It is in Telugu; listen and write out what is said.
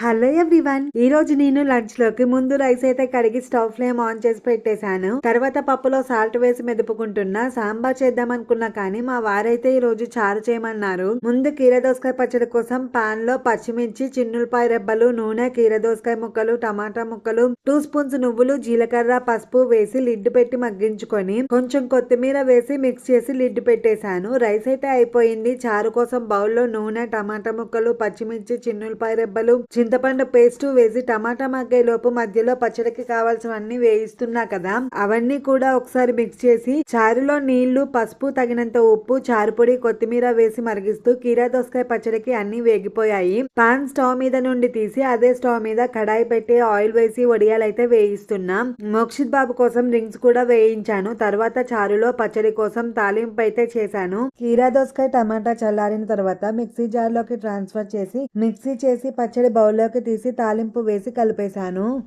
Hello everyone. ఈ రోజు నేను లంచ్లోకి ముందు రైస్ అయితే కడిగి స్టవ్ ఫ్లేమ్ ఆన్ చేసి పెట్టేశాను. తర్వాత పప్పులో సాల్ట్ వేసి మెదుపుకుంటున్నా. సాంబార్ చేద్దాం అనుకున్నా కానీ మా వారైతే ఈ రోజు చారు చేయమన్నారు. ముందు కీర దోసకాయ పచ్చడి కోసం పాన్లో పచ్చిమిర్చి చిన్నులపాయ రెబ్బలు నూనె కీర దోసకాయ ముక్కలు టమాటా ముక్కలు టూ స్పూన్స్ నువ్వులు జీలకర్ర పసుపు వేసి లిడ్ పెట్టి మగ్గించుకొని కొంచెం కొత్తిమీర వేసి మిక్స్ చేసి లిడ్ పెట్టేశాను. రైస్ అయితే అయిపోయింది. చారు కోసం బౌల్లో నూనె టమాటా ముక్కలు పచ్చిమిర్చి చిన్నులపాయ రెబ్బలు చింతపండు పేస్ట్ వేసి టమాటా మగ్గే లోపు మధ్యలో పచ్చడికి కావాల్సినవన్నీ వేయిస్తున్నా కదా అవన్నీ కూడా ఒకసారి మిక్స్ చేసి చారులో నీళ్ళు పసుపు తగినంత ఉప్పు చారు పొడి కొత్తిమీర వేసి మరిగిస్తూ కీరా దోసకాయ పచ్చడికి అన్ని వేగిపోయాయి. పాన్ స్టవ్ మీద నుండి తీసి అదే స్టవ్ మీద కడాయి పెట్టి ఆయిల్ వేసి వడియాలైతే వేయిస్తున్నా. మోక్షిత్ బాబు కోసం రింగ్స్ కూడా వేయించాను. తర్వాత చారులో పచ్చడి కోసం తాలింపు అయితే చేశాను. కీరా దోసకాయ టమాటా చల్లారిన తర్వాత మిక్సీ జార్లోకి ట్రాన్స్ఫర్ చేసి మిక్సీ చేసి పచ్చడి బౌల్ బౌల్లోకి తీసి తాలింపు వేసి కలిపేశాను.